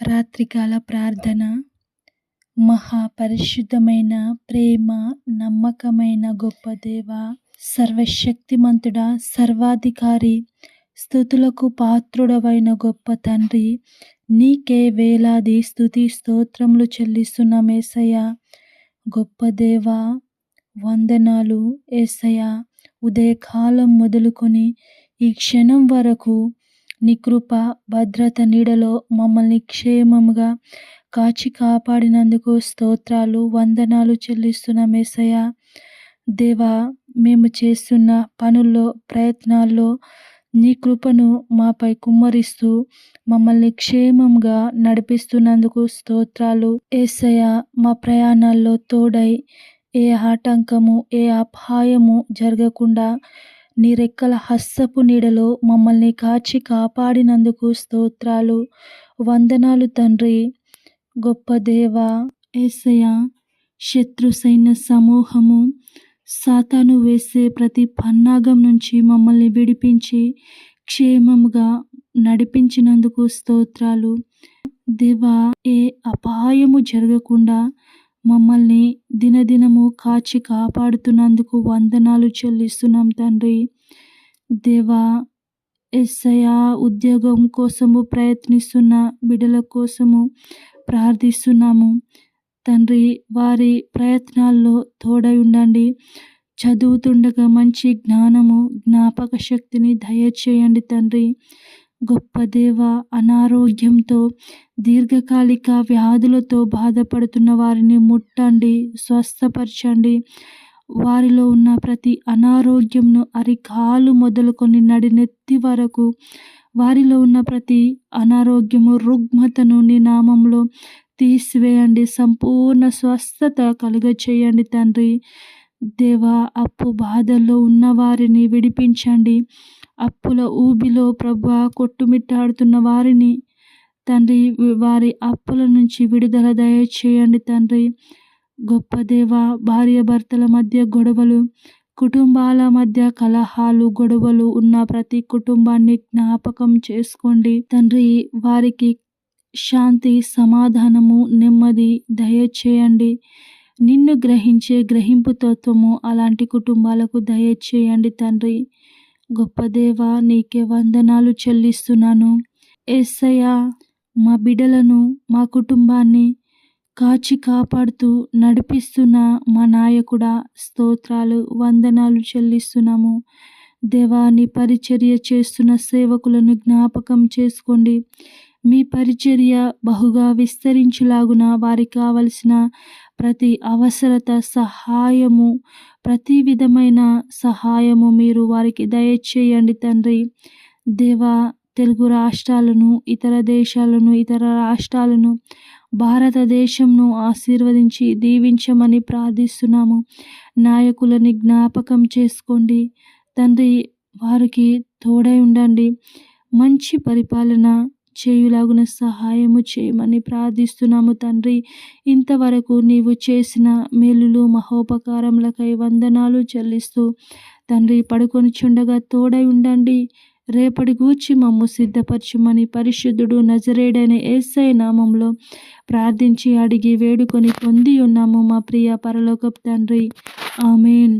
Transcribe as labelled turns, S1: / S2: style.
S1: రాత్రికాల ప్రార్థన మహాపరిశుద్ధమైన ప్రేమ నమ్మకమైన గొప్ప దేవ సర్వశక్తిమంతుడ సర్వాధికారి స్థుతులకు పాత్రుడవైన గొప్ప తండ్రి నీకే వేలాది స్థుతి స్తోత్రములు చెల్లిస్తున్న మేసయ్య గొప్ప దేవ వందనాలు ఏసయ్య. ఉదయకాలం మొదలుకొని ఈ క్షణం వరకు నీ కృప భద్రత నీడలో మమ్మల్ని క్షేమముగా కాచి కాపాడినందుకు స్తోత్రాలు వందనాలు చెల్లిస్తున్న మేసయ దేవా మేము చేస్తున్న పనుల్లో ప్రయత్నాల్లో నీ కృపను మాపై కుమ్మరిస్తూ మమ్మల్ని క్షేమంగా నడిపిస్తున్నందుకు స్తోత్రాలు. ఏసయ మా ప్రయాణాల్లో తోడై ఏ ఆటంకము ఏ అపాయము జరగకుండా నీ రెక్కల హస్తపు నీడలో మమ్మల్ని కాచి కాపాడినందుకు స్తోత్రాలు. వందనాలు తండ్రి. గొప్ప దేవ ఏసయ శత్రు సైన్య సమూహము సాతాను వేసే ప్రతి పన్నాగం నుంచి మమ్మల్ని విడిపించి క్షేమముగా నడిపించినందుకు స్తోత్రాలు. దేవా ఏ అపాయము జరగకుండా మమ్మల్ని దినదినము కాచి కాపాడుతున్నందుకు వందనాలు చెల్లిస్తున్నాం తండ్రి. దేవా ఎస్ఐ ఉద్యోగం కోసము ప్రయత్నిస్తున్న బిడ్డల కోసము ప్రార్థిస్తున్నాము. తండ్రి వారి ప్రయత్నాల్లో తోడై ఉండండి. చదువుతుండగా మంచి జ్ఞానము జ్ఞాపక శక్తిని దయచేయండి తండ్రి. గొప్ప దేవ అనారోగ్యంతో దీర్ఘకాలిక వ్యాధులతో బాధపడుతున్న వారిని ముట్టండి స్వస్థపరచండి. వారిలో ఉన్న ప్రతి అనారోగ్యంను అరికాలు మొదలుకొని నడినెత్తి వరకు వారిలో ఉన్న ప్రతి అనారోగ్యము రుగ్మతను నీ నామంలో తీసివేయండి. సంపూర్ణ స్వస్థత కలుగచేయండి తండ్రి. దేవా అప్పు బాధల్లో ఉన్న వారిని విడిపించండి. అప్పుల ఊబిలో ప్రభా కొట్టుమిట్టాడుతున్న వారిని తండ్రి వారి అప్పుల నుంచి విడుదల దయచేయండి తండ్రి. గొప్ప దేవ భార్య భర్తల మధ్య గొడవలు కుటుంబాల మధ్య కలహాలు గొడవలు ఉన్న ప్రతి కుటుంబాన్ని జ్ఞాపకం చేసుకోండి తండ్రి. వారికి శాంతి సమాధానము నెమ్మది దయచేయండి. నిన్ను గ్రహించే గ్రహింపు తత్వము అలాంటి కుటుంబాలకు దయచేయండి తండ్రి. గొప్ప దేవ నీకే వందనాలు చెల్లిస్తున్నాను. ఏసయ్య మా బిడ్డలను మా కుటుంబాన్ని కాచి కాపాడుతూ నడిపిస్తున్న మా నాయకుడా స్తోత్రాలు వందనాలు చెల్లిస్తున్నాము. దేవాన్ని పరిచర్య చేస్తున్న సేవకులను జ్ఞాపకం చేసుకోండి. మీ పరిచర్య బహుగా విస్తరించులాగున వారికి కావలసిన ప్రతి అవసరత సహాయము ప్రతి విధమైన సహాయము మీరు వారికి దయచేయండి తండ్రి. దేవా తెలుగు రాష్ట్రాలను ఇతర దేశాలను ఇతర రాష్ట్రాలను భారతదేశంను ఆశీర్వదించి దీవించమని ప్రార్థిస్తున్నాము. నాయకులని జ్ఞాపకం చేసుకోండి. తండ్రి వారికి తోడై ఉండండి. మంచి పరిపాలన చేయులాగున సహాయము చేయమని ప్రార్థిస్తున్నాము తండ్రి. ఇంతవరకు నీవు చేసిన మేలులు మహోపకారములకై వందనాలు చెల్లిస్తూ తండ్రి పడుకొని చుండగా తోడై ఉండండి. రేపటి గూర్చి మమ్ము సిద్ధపరచుమని పరిశుద్ధుడు నజరేడైన ఏసై నామంలో ప్రార్థించి అడిగి వేడుకొని పొంది ఉన్నాము మా ప్రియ పరలోకపు తండ్రి. ఆమెన్.